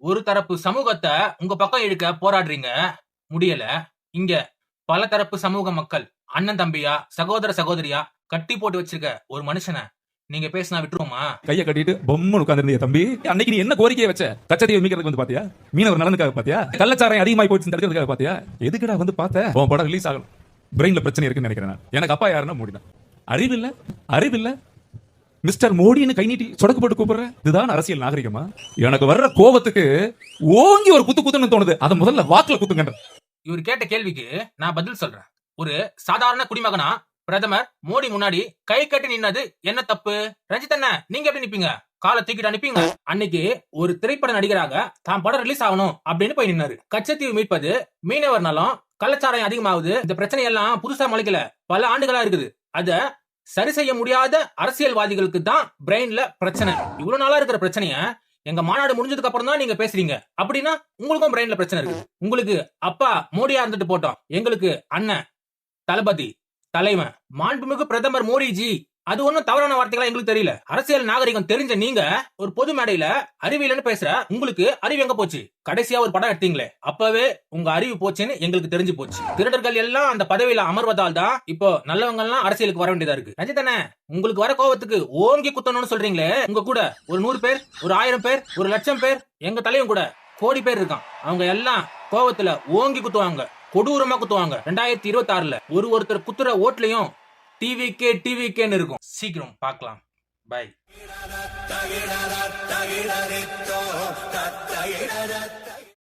ஒரு தரப்பு சமூகத்தை உங்க பக்கம் இழுக்க போராடுறீங்க முடியல. இங்க பல தரப்பு சமூக மக்கள் அண்ணன் தம்பியா சகோதர சகோதரியா கட்டி போட்டு வச்சிருக்க ஒரு மனுஷனை நீங்க பேசினா விட்டுருவோமா? கையை கட்டிட்டு பொம்மை உட்கார்ந்திருந்திய தம்பி. அன்னைக்கு நீ என்ன கோரிக்கையை வச்ச? கச்சதீவை மீக்கிறதுக்கு வந்து பாத்தியா? மீனவர் நலனுக்காக பாத்தியா? கள்ளச்சாரம் அதிகமாகி போச்சு தடுக்கிறதுக்காக பாத்தியா? எதுக்குடா வந்து பார்த்த? உன் படம் ரிலீஸ் ஆகணும். பிரெயின்ல பிரச்சனை இருக்குன்னு நினைக்கிறேன் எனக்கு அப்பா யாருன்னா முடிதான். அறிவில்ல? அறிவில்ல? மிஸ்டர் மோடின்னு கை நீட்டி சொடக்கு போட்டு கூப்பிடுற? இதுதான் அரசியல் நாகரிகமா? எனக்கு வர்ற கோபத்துக்கு ஓங்கி ஒரு குத்து குத்துன்னு தோணுது. அதை முதல்ல வாக்குல குத்துங்கன்ற. இவர் கேட்ட கேள்விக்கு நான் பதில் சொல்றேன். ஒரு சாதாரண குடிமகனா பிரதமர் மோடி முன்னாடி கை கட்டி நின்னது என்ன தப்பு? ரஞ்சித் அண்ணா நீங்க எப்படி நிப்பீங்க? காலை தூக்கிட்டு அனுப்பிங்க. அன்னைக்கு ஒரு திரைப்பட நடிகராக தான் படம் ரிலீஸ் ஆகணும் அப்படின்னு போய் நின்னாரு. கச்சத்தீவு மீட்பது மீனவர் நலம் கள்ளச்சாராயம் அதிகமாகுது. இந்த பிரச்சனை எல்லாம் புதுசா முளைக்கல. பல ஆண்டுகளா இருக்குது. அத சரி செய்ய முடியாத அரசியல்வாதிகளுக்கு தான் பிரெயின்ல பிரச்சனை. இவ்வளவு நாளா இருக்கிற பிரச்சனைய எங்க மாநாடு முடிஞ்சதுக்கு அப்புறம் தான் நீங்க பேசுறீங்க. அப்படின்னா உங்களுக்கும் பிரெயின்ல பிரச்சனை இருக்கு. உங்களுக்கு அப்பா மோடியா இருந்துட்டு போட்டோம். எங்களுக்கு அண்ணன் தளபதி தலைவன் மாண்புமிகு பிரதமர் மோடிஜி. அது ஒண்ணும் தவறான வார்த்தைகளா எங்களுக்கு தெரியல. அரசியல் நாகரிகம் தெரிஞ்ச நீங்க ஒரு பொது மேடையில அறிவியல்னு பேசுற உங்களுக்கு அறிவு எங்க போச்சு? கடைசியா ஒரு படம் எடுத்தீங்களே. அப்பவே உங்க அறிவு போச்சுன்னு எங்களுக்கு தெரிஞ்சு போச்சு. திருடர்கள் எல்லாம் அந்த பதவியில அமர்வதால் தான் இப்போ நல்லவங்க எல்லாம் அரசியலுக்கு வர வேண்டியதா இருக்கு. ரஞ்சித் உங்களுக்கு வர கோவத்துக்கு ஓங்கி குத்தணும்னு சொல்றீங்களே. உங்க கூட ஒரு நூறு பேர் ஒரு ஆயிரம் பேர் ஒரு லட்சம் பேர் எங்க தலையும் கூட கோடி பேர் இருக்கான். அவங்க எல்லாம் கோபத்துல ஓங்கி குத்துவாங்க கொடூரமா குத்துவாங்க. ரெண்டாயிரத்தி இருபத்தி ஆறுல ஒரு ஒருத்தர் குத்துற ஓட்லயும் டிவிக்கே டிவிக்கேன்னு இருக்கும். சீக்கிரம் பார்க்கலாம். பை